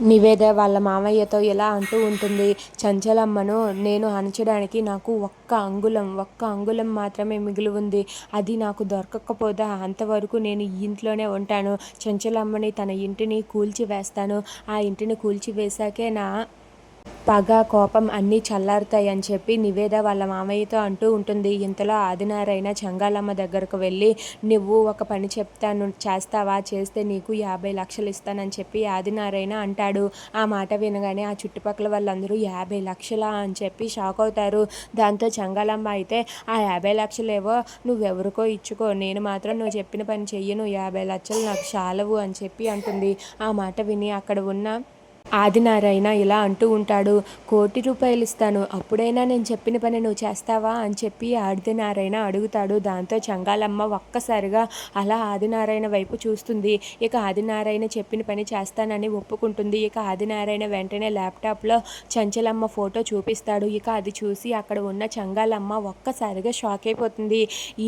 నివేద వాళ్ళ మామయ్యతో ఇలా అంటూ ఉంటుంది చంచలమ్మను నేను అణచడానికి నాకు ఒక్క అంగుళం ఒక్క అంగుళం మాత్రమే మిగిలి ఉంది. అది నాకు దొరకకపోతే అంతవరకు నేను ఇంట్లోనే ఉంటాను. చంచలమ్మని తన ఇంటిని కూల్చివేస్తాను. ఆ ఇంటిని కూల్చివేశాకే నా పగ కోపం అన్నీ చల్లారుతాయి అని చెప్పి నివేద వాళ్ళ మామయ్యతో అంటూ ఉంటుంది. ఇంతలో ఆదినారాయణ చంగాలమ్మ దగ్గరకు వెళ్ళి నువ్వు ఒక పని చెప్తాను చేస్తావా? చేస్తే నీకు యాభై లక్షలు ఇస్తానని చెప్పి ఆదినారాయణ అంటాడు. ఆ మాట వినగానే ఆ చుట్టుపక్కల వాళ్ళందరూ యాభై లక్షలా అని చెప్పి షాక్ అవుతారు. దాంతో చంగాలమ్మ అయితే ఆ యాభై లక్షలేవో నువ్వెవరికో ఇచ్చుకో. నేను మాత్రం నువ్వు చెప్పిన పని చెయ్యను. యాభై లక్షలు నాకు చాలవు అని చెప్పి అంటుంది. ఆ మాట విని అక్కడ ఉన్న ఆదినారాయణ ఇలా అంటూ ఉంటాడు కోటి రూపాయలు ఇస్తాను అప్పుడైనా నేను చెప్పిన పని నువ్వు చేస్తావా? అని చెప్పి ఆదినారాయణ అడుగుతాడు. దాంతో చంగాలమ్మ ఒక్కసారిగా అలా ఆదినారాయణ వైపు చూస్తుంది. ఇక ఆదినారాయణ చెప్పిన పని చేస్తానని ఒప్పుకుంటుంది. ఇక ఆదినారాయణ వెంటనే ల్యాప్టాప్లో చంచలమ్మ ఫోటో చూపిస్తాడు. ఇక అది చూసి అక్కడ ఉన్న చంగాలమ్మ ఒక్కసారిగా షాక్ అయిపోతుంది.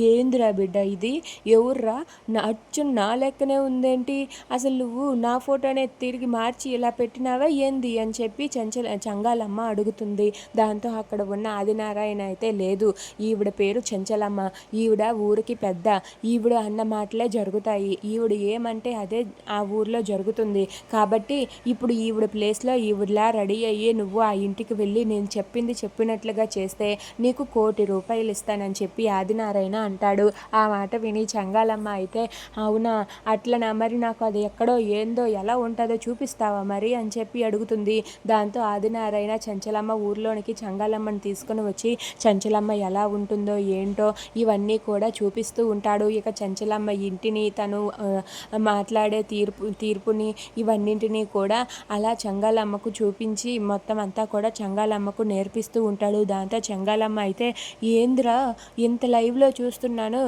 ఏందిరా బిడ్డ ఇది? ఎవర్రా? నచ్చు నా లెక్కనే ఉందేంటి? అసలు నువ్వు నా ఫోటోనే తిరిగి మార్చి ఇలా చేస్తున్నావా ఏంది? అని చెప్పి చంచల చంగాలమ్మ అడుగుతుంది. దాంతో అక్కడ ఉన్న ఆదినారాయణ అయితే లేదు. ఈవిడ పేరు చంచలమ్మ. ఈవిడ ఊరికి పెద్ద. ఈవిడ అన్న మాటలే జరుగుతాయి. ఈవిడ ఏమంటే అదే ఆ ఊర్లో జరుగుతుంది. కాబట్టి ఇప్పుడు ఈవిడ ప్లేస్లో ఈవిడలా రెడీ అయ్యి నువ్వు ఆ ఇంటికి వెళ్ళి నేను చెప్పింది చెప్పినట్లుగా చేస్తే నీకు కోటి రూపాయలు ఇస్తానని చెప్పి ఆదినారాయణ అంటాడు. ఆ మాట విని చంగాలమ్మ అయితే అవునా? అట్లనా? మరి నాకు అది ఎక్కడో ఏందో ఎలా ఉంటుందో చూపిస్తావా మరి? అని చెప్పి చెప్పి అడుగుతుంది. దాంతో ఆదినారాయణ చంచలమ్మ ఊర్లోనికి చంగాలమ్మని తీసుకుని వచ్చి చంచలమ్మ ఎలా ఉంటుందో ఏంటో ఇవన్నీ కూడా చూపిస్తూ ఉంటాడు. ఇక చంచలమ్మ ఇంటిని తను మాట్లాడే తీర్పు తీర్పుని ఇవన్నింటినీ కూడా అలా చంగాలమ్మకు చూపించి మొత్తం అంతా కూడా చంగాలమ్మకు నేర్పిస్తూ ఉంటాడు. దాంతో చంగాలమ్మ అయితే ఏంద్రా ఇంత లైవ్లో చూస్తున్నాను.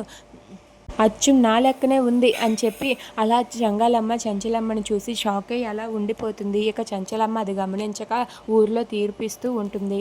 అచ్చం నా లెక్కనే ఉంది అని చెప్పి అలా చంగాలమ్మ చంచలమ్మని చూసి షాక్ అయ్యి అలా ఉండిపోతుంది. ఇక చంచలమ్మ అది గమనించక ఊర్లో తీర్పిస్తూ ఉంటుంది.